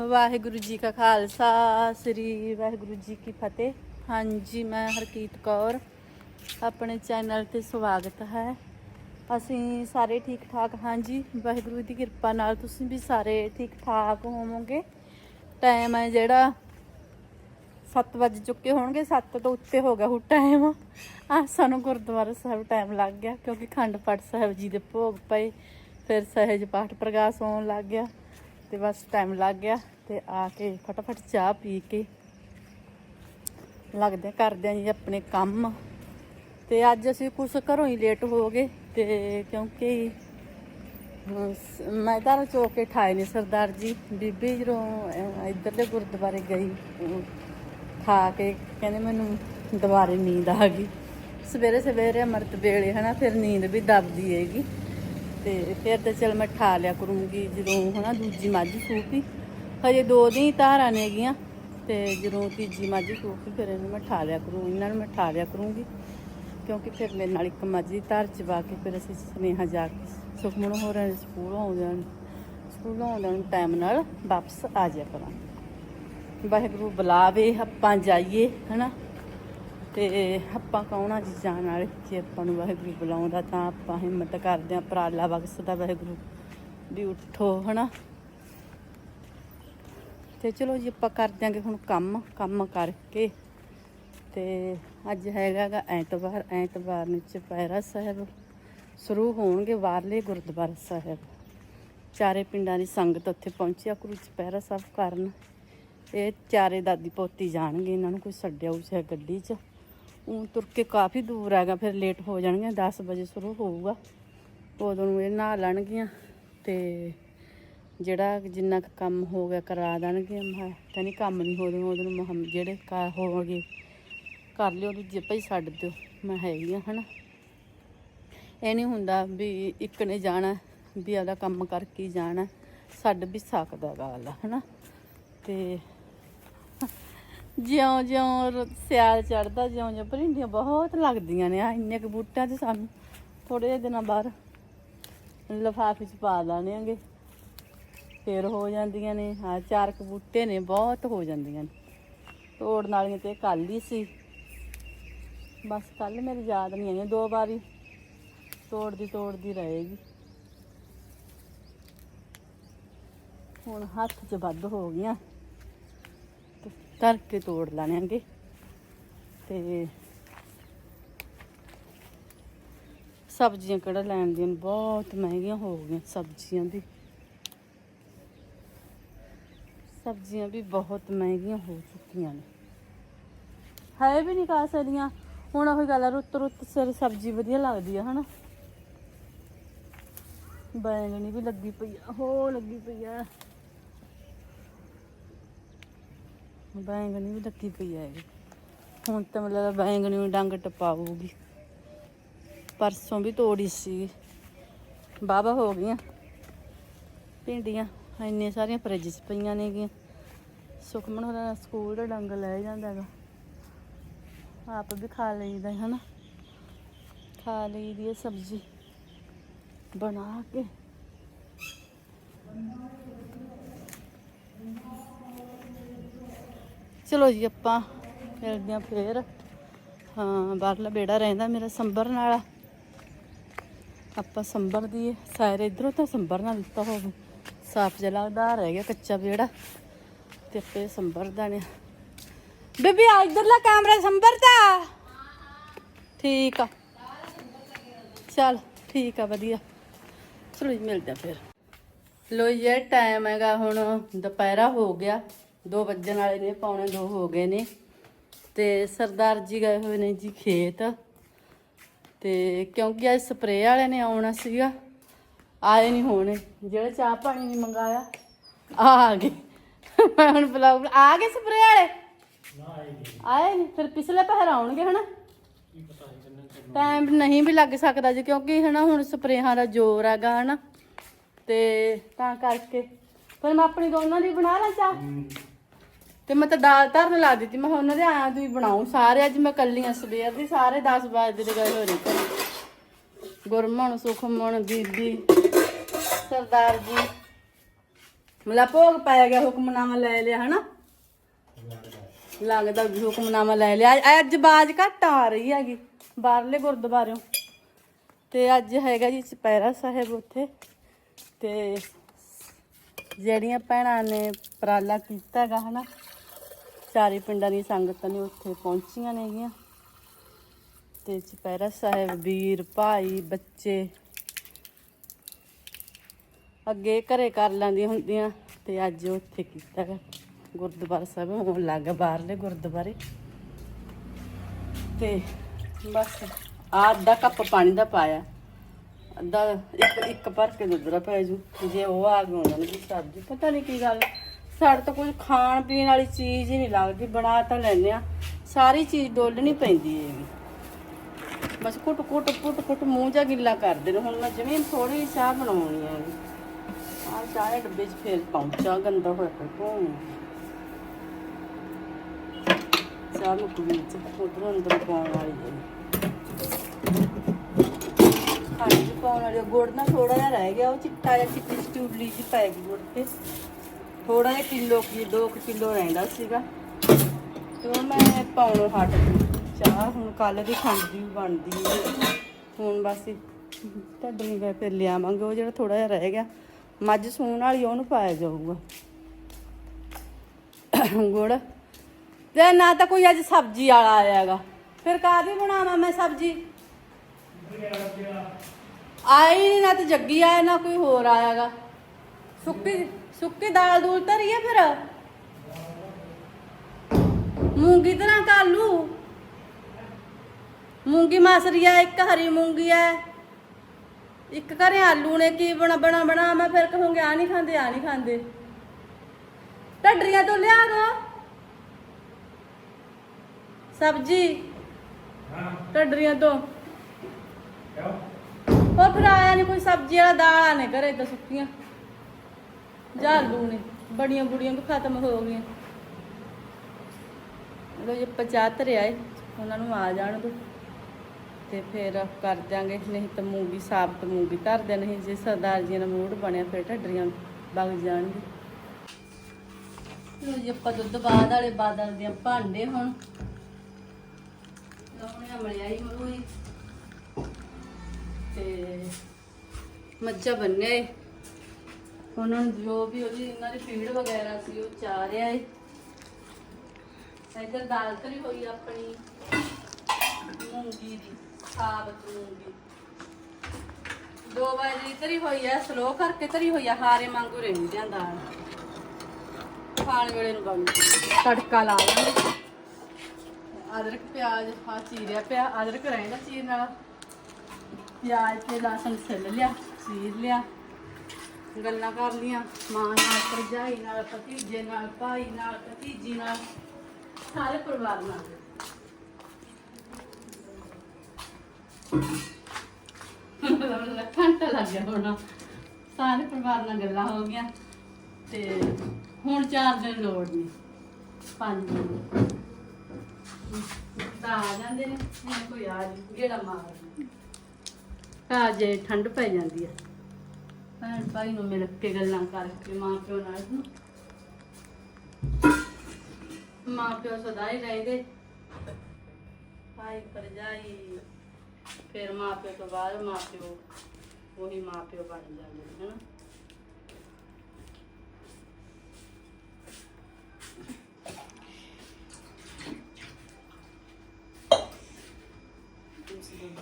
ਵਾਹਿਗੁਰੂ ਜੀ ਕਾ ਖਾਲਸਾ, ਸ੍ਰੀ ਵਾਹਿਗੁਰੂ ਜੀ ਕੀ ਫਤਿਹ। ਹਾਂਜੀ, ਮੈਂ ਹਰਕੀਤ ਕੌਰ, ਆਪਣੇ ਚੈਨਲ ਤੇ ਸਵਾਗਤ ਹੈ। ਅਸੀਂ ਸਾਰੇ ਠੀਕ ਠਾਕ ਹਾਂਜੀ, ਵਾਹਿਗੁਰੂ ਦੀ ਕਿਰਪਾ ਨਾਲ ਤੁਸੀਂ ਵੀ ਸਾਰੇ ਠੀਕ ਠਾਕ ਹੋਵੋਗੇ। ਟਾਈਮ ਹੈ ਜਿਹੜਾ 7 ਵਜ ਚੁੱਕੇ ਹੋਣਗੇ 7 ਤੋਂ ਉੱਤੇ ਹੋ ਗਿਆ ਹੁਣ ਟਾਈਮ ਆ ਸਾਨੂੰ ਗੁਰਦੁਆਰਾ ਸਾਹਿਬ ਟਾਈਮ ਲੱਗ ਗਿਆ, ਕਿਉਂਕਿ ਖੰਡ ਪਾਠ ਸਾਹਿਬ ਜੀ ਦੇ ਭੋਗ ਪਏ, ਫਿਰ ਸਹਿਜ ਪਾਠ ਪ੍ਰਕਾਸ਼ ਹੋਣ ਲੱਗ ਗਿਆ। ਤੇ ਬਸ ਟਾਈਮ ਲੱਗ ਗਿਆ ਤੇ ਆ ਕੇ ਫਟਾਫਟ ਚਾਹ ਪੀ ਕੇ ਲੱਗਦੇ ਆ, ਕਰਦੇ ਆ ਜੀ ਆਪਣੇ ਕੰਮ। ਤੇ ਅੱਜ ਅਸੀਂ ਕੁਛ ਘਰੋਂ ਹੀ ਲੇਟ ਹੋ ਗਏ ਤੇ ਕਿਉਂਕਿ ਅਹ, ਸ- ਮੈਂ ਤਾਂ ਚੋਕੇ ਠਾਏ ਨੇ ਸਰਦਾਰ ਜੀ। ਬੀਬੀ ਜਦੋਂ ਅਹ, ਇੱਧਰਲੇ ਗੁਰਦੁਆਰੇ ਗਈ ਖਾ ਕੇ ਕਹਿੰਦੇ ਮੈਨੂੰ ਦੁਬਾਰੇ ਨੀਂਦ ਆ ਗਈ। ਸਵੇਰੇ ਸਵੇਰੇ ਅੰਮ੍ਰਿਤ ਵੇਲੇ ਹਨਾ ਫਿਰ ਨੀਂਦ ਵੀ ਦਬਦੀ ਹੈਗੀ। ਤੇ ਫਿਰ ਤਾਂ ਚਲ ਮੈਂ ਠਾ ਲਿਆ ਕਰੂੰਗੀ ਜਦੋਂ ਹਨਾ ਦੂਜੀ ਮੱਝ ਸੂਪੀ ਹਜੇ ਦੋ ਦਿਨ ਹੀ ਧਾਰਾਂ ਨੇਗੀਆਂ ਤੇ ਜਦੋਂ ਤੀਜੀ ਮੱਝ ਸੂਪੀ ਫਿਰ ਇਹਨੂੰ ਮੈਂ ਠਾ ਲਿਆ ਕਰੂੰ, ਇਹਨਾਂ ਨੂੰ ਮੈਂ ਠਾ ਲਿਆ ਕਰੂੰਗੀ। ਕਿਉਂਕਿ ਫਿਰ ਮੇਰੇ ਨਾਲ ਇੱਕ ਮੱਝ ਦੀ ਧਾਰ ਚਵਾ ਕੇ ਫਿਰ ਅਸੀਂ ਸੁਨੇਹਾ ਜਾ ਕੇ ਸੁਖਮਨ ਹੋ ਰਹੇ ਸਕੂਲ ਆਉਂਦਿਆਂ ਜਾਣ ਸਕੂਲ ਆਉਂਦਿਆਂ ਜਾਣ ਟਾਈਮ ਨਾਲ ਵਾਪਸ ਆ ਜਾਇਆ ਕਰਾਂਗੇ। ਵਾਹਿਗੁਰੂ ਬੁਲਾਵੇ, ਆਪਾਂ ਜਾਈਏ, ਹਨਾ? ਤੇ ਆਪਾਂ ਕੌਣ ਆ ਜੀ ਜਾਣ ਵਾਲੇ? ਜੇ ਆਪਾਂ ਨੂੰ ਵਾਹਿਗੁਰੂ ਬੁਲਾਉਂਦਾ ਤਾਂ ਆਪਾਂ ਹਿੰਮਤ ਕਰਦੇ ਆਂ ਪ੍ਰਾਲਾ ਬਖਸ਼ਦਾ ਵਾਹਿਗੁਰੂ ਵੀ ਉੱਠੋ, ਹਨਾ? ਤੇ ਚਲੋ ਜੀ, ਆਪਾਂ ਕਰ ਦਿਆਂਗੇ ਹੁਣ ਕੰਮ ਕੰਮ ਕਰਕੇ। ਤੇ ਅੱਜ ਹੈਗਾ ਐਤਵਾਰ ਐਤਵਾਰ ਨੂੰ ਚੁਪਹਿਰਾ ਸਾਹਿਬ। ਸ਼ੁਰੂ ਹੋਣਗੇ ਬਾਹਰਲੇ ਗੁਰਦੁਆਰਾ ਸਾਹਿਬ। ਚਾਰੇ ਪਿੰਡਾਂ ਦੀ ਸੰਗਤ ਉੱਥੇ ਪਹੁੰਚਿਆ ਗੁਰੂ ਚੁਪਹਿਰਾ ਸਾਹਿਬ ਕਰਨ। ਇਹ ਚਾਰੇ ਦਾਦੀ ਪੋਤੀ ਜਾਣਗੇ, ਇਹਨਾਂ ਨੂੰ ਕੋਈ ਛੱਡਿਆ ਉਸ ਹੈ ਗੱਡੀ 'ਚ। ਉਹ ਤੁਰ ਕੇ ਕਾਫੀ ਦੂਰ ਹੈਗਾ, ਫਿਰ ਲੇਟ ਹੋ ਜਾਣਗੇ 10 ਵਜੇ ਸ਼ੁਰੂ ਹੋਊਗਾ। ਉਦੋਂ ਨੂੰ ਇਹ ਨਹਾ ਲੈਣਗੀਆਂ ਤੇ ਜਿਹੜਾ ਜਿੰਨਾ ਕੁ ਕੰਮ ਹੋ ਗਿਆ ਕਰਾ ਦੇਣਗੇ ਮੈਂ ਕਹਿੰਦੀ ਕੰਮ ਨਹੀਂ ਹੋ ਰਿਹਾ ਉਦੋਂ ਨੂੰ ਜਿਹੜੇ ਕਾ ਹੋ ਗਏ ਕਰ ਲਿਓ ਦੂਜੇ ਭਾਈ ਛੱਡ ਦਿਓ। ਮੈਂ ਹੈਗੀ ਆ, ਹਨਾ। ਇਹ ਨਹੀਂ ਹੁੰਦਾ ਵੀ ਇੱਕ ਨੇ ਜਾਣਾ, ਵੀ ਆਪਦਾ ਕੰਮ ਕਰਕੇ ਜਾਣਾ। ਛੱਡ ਵੀ ਸਕਦਾ ਗੱਲ ਹਨਾ। ਤੇ ਜਿਉਂ ਜਿਉਂ ਰ- ਸਿਆਲ ਚੜਦਾ ਜਿਉਂ ਜਿਉਂ ਭਰਿੰਡੀਆਂ ਬਹੁਤ ਲੱਗਦੀਆਂ ਨੇ। ਆ ਇੰਨੇ ਕੁ ਬੂਟਿਆਂ 'ਚ ਸਾਨੂੰ ਥੋੜੇ ਜਿਹੇ ਦਿਨਾਂ ਬਾਅਦ ਲਿਫਾਫੇ 'ਚ ਪਾ ਲਾਣੇਗੇ ਫੇਰ ਹੋ ਜਾਂਦੀਆਂ ਨੇ। ਹਾਂ ਚਾਰ ਕੁ ਬੂਟੇ ਨੇ, ਬਹੁਤ ਹੋ ਜਾਂਦੀਆਂ ਨੇ। ਤੋੜਨ ਵਾਲੀਆਂ ਤੇ ਕੱਲ ਹੀ ਸੀ। ਬਸ ਕੱਲ ਮੇਰੀ ਯਾਦ ਨਹੀਂ ਆਈ, ਦੋ ਵਾਰੀ ਤੋੜਦੀ ਤੋੜਦੀ ਰਹੇਗੀ। ਹੁਣ ਹੱਥ 'ਚ ਵੱਧ ਹੋ ਗਈਆਂ। ਧਰ ਕੇ ਤੋੜ ਲਾਣਾਂਗੇ ਤੇ ਸਬਜ਼ੀਆਂ ਕਿਹੜਾ ਲੈਣ ਦੀਆਂ ਬਹੁਤ ਮਹਿੰਗੀਆਂ ਹੋ ਗਈਆਂ ਸਬਜ਼ੀਆਂ ਦੀ। ਸਬਜ਼ੀਆਂ ਵੀ ਬਹੁਤ ਮਹਿੰਗੀਆਂ ਹੋ ਚੁੱਕੀਆਂ ਨੇ। ਹੈ ਵੀ ਨਹੀਂ ਖਾ ਸਕਦੀਆਂ ਹੁਣ ਉਹ ਗੱਲ ਆ, ਰੁੱਤ ਰੁੱਤ ਸਿਰ ਸਬਜ਼ੀ ਵਧੀਆ ਲੱਗਦੀ ਆ, ਹਨਾ। ਬੈਂਗਣੀ ਵੀ ਲੱਗੀ ਪਈ ਆ ਹੋ ਲੱਗੀ ਪਈ ਆ। ਬੈਂਗਣੀ ਵੀ ਲੱਗੀ ਪਈ ਆ ਇਹ। ਹੁਣ ਤਾਂ ਮਤਲਬ ਬੈਂਗਣੀ ਨੂੰ ਡੰਗ ਟਪਾਊਗੀ। ਪਰਸੋਂ ਵੀ ਤੋੜੀ ਸੀ। ਬਾਬਾ ਹੋ ਗਈਆਂ। ਭਿੰਡੀਆਂ ਇੰਨੇ ਸਾਰੀਆਂ ਫਰਿੱਜ 'ਚ ਪਈਆਂ ਨੇਗੀਆਂ ਸੁਖਮਨ ਹੋਰਾਂ ਦਾ ਸਕੂਲ ਦਾ ਡੰਗ ਲੈ ਜਾਂਦਾ ਹੈਗਾ। ਆਪ ਵੀ ਖਾ ਲਈਦਾ ਹਨਾ। ਖਾ ਲਈਦੀ ਹੈ ਸਬਜ਼ੀ। ਬਣਾ ਕੇ। ਚਲੋ ਜੀ, ਆਪਾਂ ਮਿਲਦੇ ਹਾਂ ਫੇਰ। ਹਾਂ, ਬਾਹਰਲਾ ਬੇੜਾ ਰਹਿੰਦਾ ਮੇਰਾ ਸੰਬਰ ਨਾਲ। ਆਪਾਂ ਸੰਭਰ ਦੀ ਸਾਰੇ ਇਧਰੋਂ ਤਾਂ ਸੰਬਰ ਨਾਲ ਦਿੱਤਾ ਹੋਵੇ। ਸਾਫ਼ ਜਿਹਾ ਲੱਗਦਾ ਰਹਿ ਗਿਆ ਕੱਚਾ ਬੇੜਾ। ਤੇ ਆਪੇ ਸੰਭਰਦਾ ਨੇ। ਬੇਬੀ, ਆ ਇਧਰਲਾ ਕੈਮਰਾ ਸੰਭਰਦਾ। ਠੀਕ ਆ। ਚਲ, ਠੀਕ ਆ, ਵਧੀਆ। ਚਲੋ ਜੀ, ਮਿਲਦੇ ਆ ਫਿਰ। ਲੋ ਇਹ ਟਾਈਮ ਹੈਗਾ ਹੁਣ, ਦੁਪਹਿਰਾ ਹੋ ਗਿਆ। 2 ਵੱਜਣ ਵਾਲੇ ਨੇ, ਪੌਣੇ 2 ਹੋ ਗਏ ਨੇ। ਤੇ ਸਰਦਾਰ ਜੀ ਗਏ ਹੋਏ ਨੇ ਜੀ ਖੇਤ। ਤੇ ਕਿਉਂਕਿ ਅੱਜ ਸਪਰੇਅ ਵਾਲਿਆਂ ਨੇ ਆਉਣਾ ਸੀਗਾ, ਆਏ ਨਹੀਂ ਹੋਣੇ। ਜਿਹੜਾ ਚਾਹ ਪਾਣੀ ਨਹੀਂ ਮੰਗਾਇਆ ਆ ਗਏ। ਮੈਂ ਹੁਣ ਬੁਲਾਉ ਆ ਗਏ ਸਪਰੇਅ ਵਾਲੇ? ਆਏ ਨਹੀਂ ਫਿਰ ਪਿਛਲੇ ਪਹਿਰ ਆਉਣਗੇ ਹਨਾ? ਟਾਈਮ ਨਹੀਂ ਵੀ ਲੱਗ ਸਕਦਾ ਜੀ, ਕਿਉਂਕਿ ਹਨਾ ਹੁਣ ਸਪਰੇਹਾਂ ਦਾ ਜ਼ੋਰ ਹੈਗਾ ਹਨਾ। ਤੇ ਤਾਂ ਕਰਕੇ, ਫਿਰ ਮੈਂ ਆਪਣੀ ਦੋਨਾਂ ਦੀ ਬਣਾ ਲਾਂ ਚਾਹ? ਤੇ ਮੈਂ ਤਾਂ ਦਾਲ ਧਰਨ ਲਾ ਦਿੱਤੀ। ਮੈਂ ਕਿਹਾ ਉਹਨਾਂ ਦੇ ਆਇਆ ਤੁਸੀਂ ਬਣਾਓ ਸਾਰੇ ਅੱਜ ਮੈਂ ਕੱਲੀਆਂ ਸਵੇਰ ਦੀ ਸਾਰੇ 10 ਵਜੇ ਦੇ ਗਏ ਹੋਏ ਨੇ ਘਰੇ ਗੁਰਮਣ, ਸੁਖਮਣ, ਬੀਬੀ, ਸਰਦਾਰ ਜੀ। ਮਲਾ ਭੋਗ ਪਾਇਆ ਗਿਆ, ਹੁਕਮਨਾਮਾ ਲੈ ਲਿਆ, ਹਨਾ? ਲੱਗਦਾ ਵੀ ਹੁਕਮਨਾਮਾ ਲੈ ਲਿਆ। ਅੱਜ- ਅੱਜ ਬਾਜ ਘੱਟ ਆ ਰਹੀ ਹੈਗੀ, ਬਾਹਰਲੇ ਗੁਰਦੁਆਰਿਓਂ। ਤੇ ਅੱਜ ਹੈਗਾ ਜੀ ਚਪੈਰਾ ਸਾਹਿਬ ਉੱਥੇ। ਤੇ ਜਿਹੜੀਆਂ ਭੈਣਾਂ ਨੇ ਪ੍ਰਾਲਾ ਕੀਤਾ ਹੈਗਾ, ਹਨਾ? ਚਾਰੇ ਪਿੰਡਾਂ ਦੀ ਸੰਗਤਾਂ ਨੇ ਉੱਥੇ ਪਹੁੰਚੀਆਂ ਨੇਗੀਆਂ। ਤੇ ਚਪੈਰਾ ਸਾਹਿਬ, ਵੀਰ, ਭਾਈ, ਬੱਚੇ। ਅੱਗੇ ਘਰੇ ਕਰ ਲੈਂਦੀਆਂ ਹੁੰਦੀਆਂ ਤੇ ਅੱਜ ਉੱਥੇ ਕੀਤਾ ਗਾ ਗੁਰਦੁਆਰਾ ਸਾਹਿਬ। ਹੋਣ ਲੱਗ ਲੱਗਾ ਬਾਹਰਲੇ ਗੁਰਦੁਆਰੇ। ਤੇ ਬਸ ਆਹ ਅੱਧਾ ਕੱਪ ਪਾਣੀ ਦਾ ਪਾਇਆ। ਅੱਧਾ ਇੱਕ ਇੱਕ ਭਰ ਕੇ ਦੁੱਧ ਦਾ ਪੈ ਜੂ। ਜੇ ਉਹ ਆ ਗਏ ਉਹਨਾਂ ਨੂੰ ਵੀ ਸਬਜ਼ੀ, ਪਤਾ ਨਹੀਂ ਕੀ ਗੱਲ। ਸਾਡੇ ਤਾਂ ਕੁਝ ਖਾਣ ਪੀਣ ਵਾਲੀ ਚੀਜ਼ ਹੀ ਨਹੀਂ ਲੱਗਦੀ, ਬਣਾ ਤਾਂ ਲੈਂਦੇ ਆ ਸਾਰੀ ਚੀਜ਼ ਡੋਲਣੀ ਪੈਂਦੀ ਹੈਗੀ ਬਸ ਕੁੱਟ ਕੁੱਟ ਕੁੱਟ ਕੁੱਟ ਮੂੰਹ ਜਾ ਗਿੱਲਾ ਕਰਦੇ ਨੇ ਹੁਣ ਮੈਂ ਜਮੀਨ ਥੋੜੀ ਚਾਹ ਬਣਾਉਣੀ ਆ ਆ ਚਾਹ ਦੇ ਡੱਬੇ 'ਚ ਫੇਰ ਪਹੁੰਚਾ ਗੰਦਾ ਹੋਇਆ ਪਿਆ ਕੋਣ ਚਾਹ ਨੂੰ ਕੁੜੀ ਚ ਉਧਰ ਅੰਦਰ ਪਾਉਣ ਵਾਲੀ ਹੈ ਹਾਂਜੀ, ਪਾਉਣ ਵਾਲੀ ਗੁੜ ਨਾ ਥੋੜਾ ਜਿਹਾ ਰਹਿ ਗਿਆ, ਉਹ ਚਿੱਟਾ ਜਿਹਾ ਚਿੱਟੀ ਚਿੱਟੀ ਉਡਲੀ ਜੀ ਪੈ ਗਈ ਗੁੜ ਤੇ। ਥੋੜਾ ਜਿਹਾ ਕਿਲੋ ਕੀ 2 ਕਿਲੋ ਰਹਿੰਦਾ ਸੀਗਾ। ਤੇ ਉਹ ਮੈਂ ਪਾਉਣੋਂ ਹਟ ਗਈ। ਚਾਹ ਹੁਣ ਕੱਲ ਦੀ ਖੰਡ ਦੀ ਵੀ ਬਣਦੀ ਹੈ ਹੁਣ ਬਸ ਢੱਡਣੀ ਗਏ ਫਿਰ ਲਿਆਵਾਂਗੇ। ਉਹ ਜਿਹੜਾ ਥੋੜਾ ਜਿਹਾ ਰਹਿ ਗਿਆ, ਮੱਝ ਸੂਣ ਵਾਲੀ ਉਹਨੂੰ ਪਾਇਆ ਜਾਊਗਾ। ਗੁੜ। ਤੇ ਨਾ ਤਾਂ ਕੋਈ ਅੱਜ ਸਬਜ਼ੀ ਵਾਲਾ ਆਇਆਗਾ ਫਿਰ ਕਾਹਦੀ ਬਣਾਵਾਂ ਮੈਂ ਸਬਜ਼ੀ? ਆਈ ਨਹੀਂ, ਨਾ ਤੇ ਜੱਗੀ ਆਇਆ, ਨਾ ਕੋਈ ਹੋਰ ਆਇਆਗਾ ਸੁੱਕੀ ਸੁੱਕੀ ਦਾਲ ਦੂਲ ਧਰੀ ਆ ਫਿਰ? ਮੂੰਗੀ ਤਰ੍ਹਾਂ ਕਰ ਲੂ ਮੂੰਗੀ ਮਾਸਰੀ ਆ ਇੱਕ ਹਰੀ ਮੂੰਗੀ ਆ। ਇੱਕ ਘਰੇ ਆਲੂ ਨੇ ਕੀ ਬਣਾ ਬਣਾ ਬਣਾ? ਮੈਂ ਫਿਰ ਕਹੂੰਗੀ ਆ ਨਹੀਂ ਖਾਂਦੇ ਆ ਨਹੀਂ ਖਾਂਦੇ। ਢੱਡਰੀਆਂ ਤੋਂ ਲਿਆ ਦੋ। ਸਬਜੀ। ਢੱਡਰੀਆਂ ਤੋਂ। ਉਹ ਫਿਰ ਆਇਆ ਨਹੀਂ ਕੋਈ ਸਬਜ਼ੀ ਵਾਲਾ ਦਾਲਾਂ ਨੇ ਘਰੇ ਤਾਂ ਸੁੱਕੀਆਂ। ਜਾਂ ਨੇ ਬੜੀਆਂ ਬੁੜੀਆਂ ਵੀ ਖਤਮ ਹੋ ਗਈਆਂ। ਲੋ ਜੇ ਪਚਾ ਧਰਿਆ ਏ ਉਹਨਾਂ ਨੂੰ ਆ ਜਾਣ ਦੋ। ਤੇ ਫਿਰ ਕਰ ਦਿਆਂਗੇ, ਨਹੀਂ ਤਾਂ ਮੂੰਗੀ ਸਾਬਤ ਮੂੰਗੀ ਧਰ ਦੇ ਨਹੀਂ ਜੇ ਸਰਦਾਰ ਜੀ ਦਾ ਮੂਡ ਬਣਿਆ, ਫਿਰ ਢੱਡਰੀਆਂ ਵਗ ਜਾਣਗੇ। ਲੋ ਜੀ, ਆਪਾਂ ਦੁੱਧ ਬਾਅਦ ਵਾਲੇ ਬਾਦਲ ਦੇ ਭਾਂਡੇ ਹੁਣ। ਮਲਿਆ ਹੀ ਮਰੂਈ ਤੇ ਮੱਝਾਂ ਬੰਨਿਆ ਏ ਉਹਨਾਂ ਨੂੰ ਜੋ ਵੀ ਉਹਦੀ ਇਹਨਾਂ ਦੀ ਫੀਡ ਵਗੈਰਾ ਸੀ, ਉਹ ਚਾਰਿਆ ਏ। ਇੱਧਰ ਦਾਲ ਧਰੀ ਹੋਈ ਆਪਣੀ, ਮੂੰਗੀ ਦੀ, ਸਾਬਤ ਮੂੰਗੀ। ਦੋ ਵਜੇ ਤਰੀ ਹੋਈ ਆ ਸਲੋ ਕਰਕੇ ਧਰੀ ਹੋਈ ਆ, ਹਾਰੇ ਵਾਂਗੂ ਰਹਿੰਦੀ ਆ ਦਾਲ। ਖਾਣ ਵੇਲੇ ਨੂੰ ਬਣ ਤੜਕਾ ਲਾ ਲਾਂਗੇ। ਅਦਰਕ, ਪਿਆਜ਼ ਆ ਚੀਰਿਆ ਪਿਆ, ਅਦਰਕ ਰਹਿੰਦਾ ਚੀਰ ਵਾਲਾ ਪਿਆਜ਼ ਤੇ ਲਸਣ ਛਿੱਲ ਲਿਆ, ਚੀਰ ਲਿਆ। ਗੱਲਾਂ ਕਰ ਲੀਆਂ ਮਾਂ ਨਾਲ, ਭਰਜਾਈ ਨਾਲ, ਭਤੀਜੇ ਨਾਲ, ਭਾਈ ਨਾਲ, ਭਤੀਜੀ ਨਾਲ, ਸਾਰੇ ਪਰਿਵਾਰ ਨਾਲ। ਘੰਟਾ ਲੱਗ ਗਿਆ ਹੋਣਾ। ਸਾਰੇ ਪਰਿਵਾਰ ਨਾਲ ਗੱਲਾਂ ਹੋ ਗਈਆਂ ਤੇ ਹੁਣ ਚਾਰ ਦਿਨ ਲੋੜ ਨਹੀਂ ਪੰਜ ਦਿਨ। ਤਾਂ ਆ ਜਾਂਦੇ ਨੇ, ਹੁਣ ਕੋਈ ਆ ਗੇੜਾ ਮਾਰ ਆ ਜੇ ਠੰਡ ਪੈ ਜਾਂਦੀ ਆ। ਭੈਣ ਭਾਈ ਨੂੰ ਮਿਲ ਕੇ ਗੱਲਾਂ ਕਰਕੇ, ਮਾਂ ਪਿਓ ਨਾਲ ਮਾਂ ਪਿਓ ਸਦਾ ਹੀ ਰਹਿੰਦੇ। ਭਾਈ ਪਰਜਾਈ ਫਿਰ ਮਾਂ ਪਿਓ ਤੋਂ ਬਾਅਦ ਮਾਂ ਪਿਓ, ਉਹੀ ਮਾਂ ਪਿਓ ਬਣ ਜਾਂਦੇ ਨੇ, ਹਨਾ।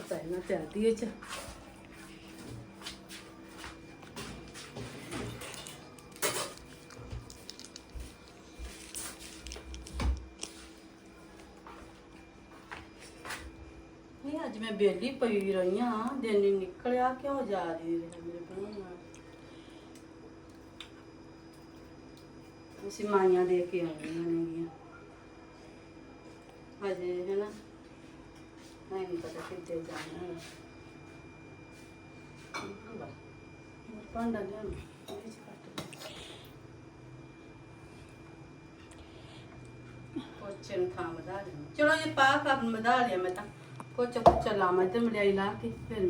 ਪਹਿਲਾਂ ਤੇ ਆਦੀ ਚ। ਨਹੀਂ, ਅੱਜ ਮੈਂ ਬੇਲੀ ਪਈ ਰਹੀ ਹਾਂ, ਦਿਨ ਹੀ ਨਿਕਲਿਆ ਕਿਉਂ ਜਾ ਰਹੀ ਮੇਰੇ ਬਣਾਉਣ ਨਾਲ ਅਸੀਂ ਮਾਈਆਂ ਦੇ ਕੇ ਆਉਣੀਆਂ ਨੇਗੀਆਂ। ਹਜੇ ਹੈ ਨਾ ਨਹੀਂ ਪਤਾ ਕਿੱਥੇ ਜਾਣਾ ਹੈ। ਭਾਂਡਾ ਲਿਆਉਣਾ, ਇਹਦੇ ਚ ਕੱਟ ਪੋਚੇ ਨੂੰ ਥਾਂ ਵਧਾ ਲਿਆ ਚਲੋ ਇਹ ਪਾ ਕੰਮ ਵਧਾ ਲਿਆ ਮੈਂ ਤਾਂ। ਕੋਚਾ ਲਾਵਾਂ ਤੇ ਮਲਾਈ ਫਿਰ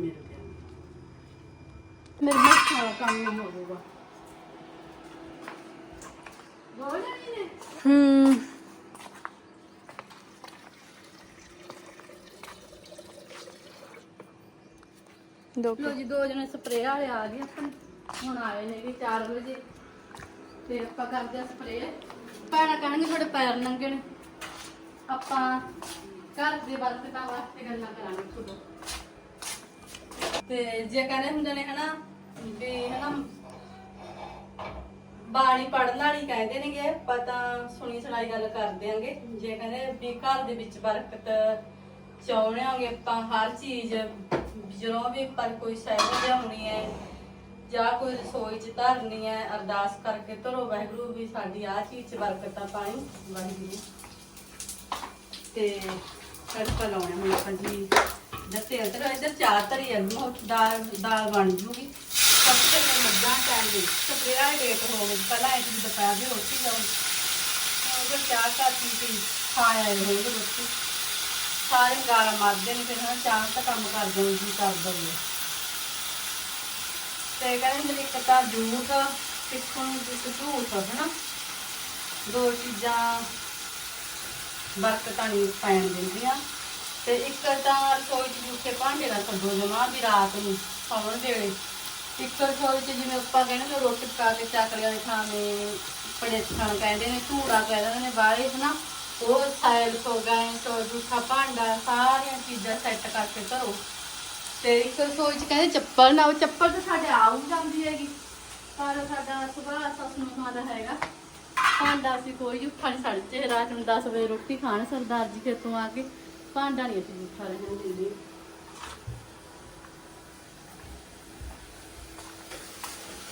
ਦੋ ਜੀ ਦੋ ਜਣੇ ਸਪਰੇਅ ਆ ਗਏ ਆਪਣੇ ਹੁਣ ਆਏ ਨੇ ਵੀ 4 ਵਜੇ। ਤੇ ਆਪਾਂ ਕਰਦੇ ਆ ਸਪਰੇਅ। ਪੈਰਾਂ ਕਹਿਣਗੇ ਤੁਹਾਡੇ ਪੈਰ ਨੰਗੇ ਨੇ। ਆਪਾਂ ਘਰ ਦੇ ਬਰਕਤਾਂ ਵਾਸਤੇ ਗੱਲਾਂ ਕਰਾਂਗੇ ਤੁਹਾਡੇ। ਤੇ ਜੇ ਕਹਿੰਦੇ ਹੁੰਦੇ ਨੇ ਹਨਾ ਵੀ ਹਨਾ ਬਾਣੀ ਪੜਨ ਵਾਲੀ ਕਹਿੰਦੇ ਨੇਗੇ ਪਤਾ ਸੁਣੀ ਸੁਣਾਈ ਗੱਲ ਕਰ ਦਿਆਂਗੇ। ਜੇ ਕਹਿੰਦੇ ਵੀ ਘਰ ਦੇ ਵਿੱਚ ਬਰਕਤ ਚਾਹੁੰਦੇ ਹੋਗੇ ਆਪਾਂ ਹਰ ਚੀਜ਼, ਜਦੋਂ ਵੀ ਪਰ ਕੋਈ ਸਹਿਬ ਲਿਆਉਣੀ ਹੈ ਜਾਂ ਕੋਈ ਰਸੋਈ ਚ ਧਰਨੀ ਹੈ, ਅਰਦਾਸ ਕਰਕੇ ਧਰੋ, ਵਾਹਿਗੁਰੂ ਵੀ ਸਾਡੀ ਆ ਚੀਜ਼ ਚ ਬਰਕਤਾਂ ਪਾਈ। ਵਾਹਿਗੁਰੂ। ਤੇ ਤੜਕਾ ਲਾਉਣਾ ਹੁਣ ਆਪਾਂ ਜੀ ਦੱਤੇ ਇਧਰ ਇਧਰ ਚਾਰ ਧਰੀ ਆ ਦਾਲ ਦਾਲ ਬਣ ਜੂਗੀ। ਸਭ ਤੋਂ ਪਹਿਲਾਂ ਮੱਝਾਂ ਟਾਈਮ ਸਪਰੇਆ ਲੇਟ ਹੋ ਗਈ ਪਹਿਲਾਂ ਇੱਕ ਦੁਪਹਿਰ ਦੀ ਰੋਟੀ ਲਾਉਂ ਉਹ ਚਾਹ ਕਾ ਪੀ ਕੇ ਖਾਇਆ ਹੋਵੇ ਰੋਟੀ, ਸਾਰੇ ਗਾਲਾਂ ਮਾਰਦੇ ਨੇ, ਫਿਰ ਹਾਂ ਚਾਹ ਤਾਂ ਕੰਮ ਕਰ ਦੇਣੀ ਜੀ ਕਰ ਦਊਗੇ ਤੇ ਕਹਿੰਦੇ ਮੇਰੇ ਇੱਕ ਤਾਂ ਝੂਠ ਸਿੱਖਣ ਦੀ ਝੂਠ ਹਨਾ। ਦੋ ਚੀਜ਼ਾਂ ਬਰਕਤਾਂ ਨਹੀਂ ਪੈਣ ਦਿੰਦੀਆਂ। ਤੇ ਇੱਕ ਤਾਂ ਰਸੋਈ 'ਚ ਜੂਠੇ ਭਾਂਡੇ ਨਾ ਛੱਡੋ ਜਮਾ ਵੀ ਰਾਤ ਨੂੰ ਸੌਣ ਵੇਲੇ ਇੱਕ ਰਸੋਈ 'ਚ ਜਿਵੇਂ ਆਪਾਂ ਕਹਿੰਦੇ ਨੇ, ਰੋਟੀ ਪਕਾ ਕੇ ਚਾਕਲੇ ਵਾਲੇ ਥਾਵੇਂ ਪੜੇਛਣ ਕਹਿੰਦੇ ਨੇ, ਧੂੜਾ ਕਹਿੰਦੇ ਨੇ ਬਾਹਰੇ ਹਨਾ ਉਹ ਸਾਇਲ ਸੋ ਗਏ ਸੋ ਜੂਠਾ ਭਾਂਡਾ, ਸਾਰੀਆਂ ਚੀਜ਼ਾਂ ਸੈੱਟ ਕਰਕੇ ਧਰੋ ਤੇ ਇੱਕ ਰਸੋਈ 'ਚ ਕਹਿੰਦੇ ਚੱਪਲ ਨਾ, ਉਹ ਚੱਪਲ ਤਾਂ ਸਾਡੇ ਆਉਂ ਜਾਂਦੀ ਹੈਗੀ। ਪਰ ਸਾਡਾ ਸੁਭਾਅ ਸੱਸ ਦਾ ਹੈਗਾ। ਭਾਂਡਾ ਅਸੀਂ ਕੋਈ ਜੂਠਾ ਨਹੀਂ ਸੜਚੇ ਰਾਤ ਨੂੰ 10 ਵਜੇ ਰੋਟੀ ਖਾਣ ਸਰਦਾਰ ਜੀ ਖੇਤੋਂ ਆ ਕੇ ਭਾਂਡਾ ਨਹੀਂ ਅਸੀਂ ਜੂਠਾ ਰਹਿਣ ਦਿੰਦੇ।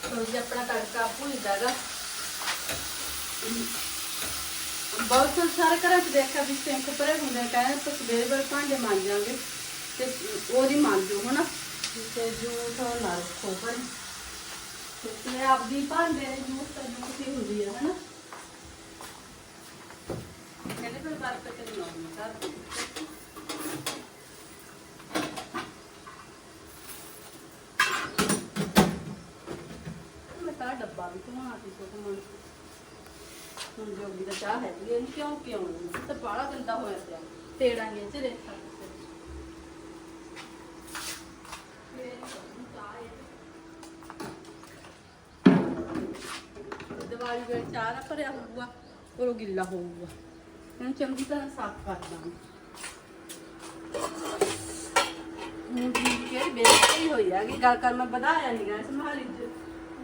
ਤੋ ਜੀ ਆਪਣਾ ਤੜਕਾ ਭੁੱਲ ਬਹੁਤ ਸਾਰੇ ਘਰਾਂ 'ਚ ਦੇਖਿਆ ਵੀ ਸਿੰਕ ਭਰੇ ਹੁੰਦੇ ਆ, ਕਹਿੰਦੇ ਤੁਸੀਂ ਸਵੇਰੇ ਵੇਲੇ ਭਾਂਡੇ ਮਾਂਜਾਂਗੇ ਤੇ ਉਹਦੀ ਮਾਂਜੋ ਹਨਾ? ਤੇ ਜੂਠ ਨਾ ਰੱਖੋ ਪਰ ਤੇ ਆਪਦੀ ਭਾਂਡੇ ਦੀ ਜੂਠ ਤਾਂ ਜੂਠ ਹੀ ਹੁੰਦੀ ਆ ਹਨਾ? ਕਹਿੰਦੇ ਫਿਰ ਬਰਕਤ ਮੈਂ ਤਾਂ ਡੱਬਾ ਵੀ ਘੁਮਾ ਕੇ ਘੁਮਾ ਹੁਣ ਜੋਗੀ ਦਾ ਚਾਹ ਹੈ ਜੀ ਇਹਨੂੰ ਕਿਉਂ ਪਿਉਣੀ ਇਹ ਤਾਂ ਬਾਹਲਾ ਗੰਦਾ ਹੋਇਆ ਪਿਆ ਤੇੜਾਂਗੇ ਚ ਰੇਖਾ ਦੀਵਾਲੀ ਵੇਲੇ ਚਾਹ ਨਾ ਭਰਿਆ ਹੋਊਗਾ ਔਰ ਉਹ ਗਿੱਲਾ ਹੋਊਗਾ। ਇਹਨੂੰ ਚੰਗੀ ਤਰ੍ਹਾਂ ਸਾਫ਼ ਕਰ ਦਾਂਗੇ। ਹੁਣ ਠੀਕ ਹੈ ਬੇਇੱਜ਼ਤੀ ਹੋਈ ਆ ਕਿ ਗੱਲ ਕਰ ਮੈਂ ਵਧਾਇਆ ਨਹੀਂ ਗਾ ਸੰਭਾਲੀ ਚ।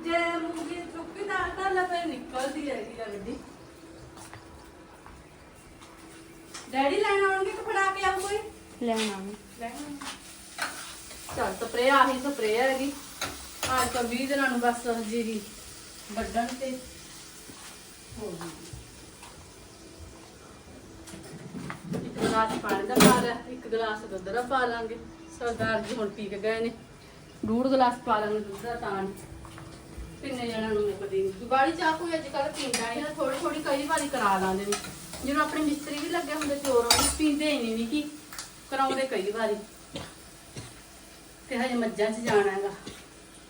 ਜੇ ਮੂੰਗੀ ਚੁੱਕੀ ਦਾ ਤਾਂ ਲਪੇ ਨਿਕਲਦੀ ਹੈਗੀ ਆ ਗੱਡੀ। ਡੈਡੀ ਲੈਣ ਆਉਣਗੇ ਕਿ ਫੜਾ ਕੇ ਆਉਂ ਕੋਈ? ਲੈਣਾ ਚੱਲ ਸਪਰੇ ਆਹੀ ਸਪਰੇ ਹੈਗੀ। ਅੱਜ ਤਾਂ 20 ਦਿਨਾਂ ਨੂੰ ਬਸ ਜੀਰੀ ਵੱਢਣ ਤੇ। ਹੋ ਗਈ ਗਲਾਸ ਪਾਣੀ ਦਾ ਪਾ ਲਿਆ ਇੱਕ ਗਲਾਸ ਦੁੱਧ ਦਾ ਪਾ ਲਾਂਗੇ। ਸਰਦਾਰ ਜੀ ਹੁਣ ਪੀ ਕੇ ਗਏ ਨੇ। ਡੂੜ ਗਲਾਸ ਪਾ ਲਾਂਗੇ ਦੁੱਧ ਦਾ ਤਾਂ ਨੀ। ਕਿੰਨੇ ਜਣਾਂ ਨੂੰ ਨਿਕਦੀ ਦੁਬਾਰੀ ਚਾਹ ਕੋਈ ਅੱਜ ਕੱਲ੍ਹ ਪੀਂਦਾ ਨਹੀਂ ਥੋੜੀ ਥੋੜੀ ਕਈ ਵਾਰੀ ਕਰਾ ਲਾਂਦੇ ਨੇ। ਜਦੋਂ ਆਪਣੇ ਮਿਸਤਰੀ ਵੀ ਲੱਗੇ ਹੁੰਦੇ ਸੀ ਉਹ ਪੀਂਦੇ ਹੀ ਨਹੀਂ ਕੀ, ਕਰਾਉਂਦੇ ਕਈ ਵਾਰੀ। ਤੇ ਹਜੇ ਮੱਝਾਂ 'ਚ ਜਾਣਾ ਹੈਗਾ।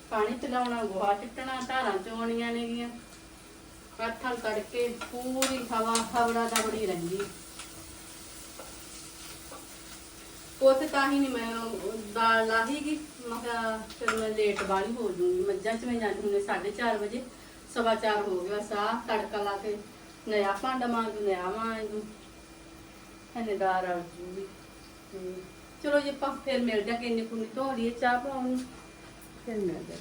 ਪਾਣੀ ਪਿਲਾਉਣਾ, ਗੋਹਾ ਚਿੱਟਣਾ, ਧਾਰਾਂ ਚੋਣੀਆਂ ਨੇਗੀਆਂ। ਹੱਥਾਂ ਕਰਕੇ ਪੂਰੀ ਹਵਾ, ਹਵੜਾ ਦਾ ਬੜੀ ਰਹਿੰਦੀ। ਉੱਥੇ ਤਾਂ ਹੀ ਨਹੀਂ ਮੈਂ ਉਹ ਦਾਲ ਲਾਹੀਗੀ। ਮੈਂ ਕਿਹਾ ਫਿਰ ਮੈਂ ਲੇਟ ਵਾਲੀ ਹੋ ਜੂੰਗੀ ਮੱਝਾਂ 'ਚ ਮੈਂ ਜਾਂਦੀ ਹੁੰਦੀ 4:30 ਵਜੇ। ਸਵਾ ਚਾਰ ਹੋ ਗਿਆ ਸਾਹ, ਤੜਕਾ ਲਾ ਕੇ ਨਿਆ ਭਾਂਡਾ ਮਾਂਜੂ ਨਿਆ ਮਾਂਜੂ। ਹਨੇ ਦਾਰ ਆ ਜੂਗੀ। ਚਲੋ ਜੀ ਆਪਾਂ ਫਿਰ ਮਿਲ ਜਾ ਕੇ ਇੰਨੀ ਕੁਨੀ ਧੋ ਲਈਏ, ਚਾਹ ਪਾਉਣ। ਨੂੰ ਫਿਰ ਮਿਲ ਜਾ